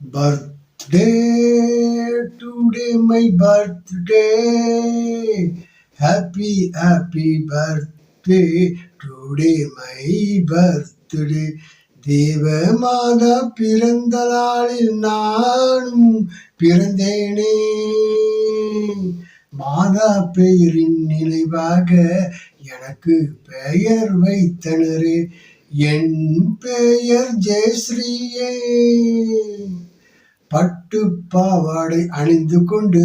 Birthday today my birthday happy happy birthday today my birthday தேவ மாதா பிறந்த நாளில் நானும் பிறந்தேனே மாதா பெயரின் நினைவாக எனக்கு பெயர் வைத்தனரே என் பெயர் ஜெயஸ்ரீயே பட்டு பாவாடை அணிந்து கொண்டு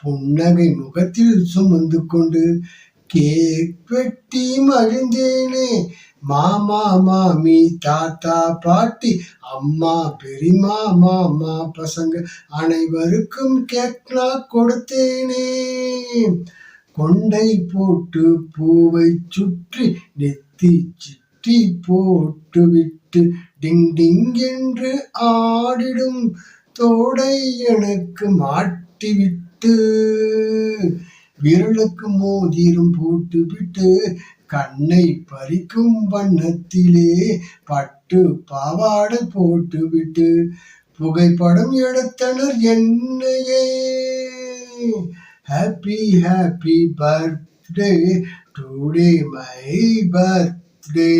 புன்னகை முகத்தில் சுமந்து கொண்டு கேக் வெட்டி மகிழ்ந்தேனே மாமா மாமி தாத்தா பாட்டி அம்மா பெரியமா மாமா பசங்க அனைவருக்கும் கேக் நான் கொடுத்தேனே. கொண்டை போட்டு பூவை சுற்றி நெத்தி சிட்டி போட்டு விட்டு டிங் டிங் என்று ஆடிடும் தோடை எனக்கு மாட்டிவிட்டு விரலுக்கு மோதிரம் போட்டு விட்டு கண்ணை பறிக்கும் வண்ணத்திலே பட்டு பாவாடை போட்டு விட்டு புகைப்படம் எடுத்தனர் என்னையே. Happy happy birthday today my birthday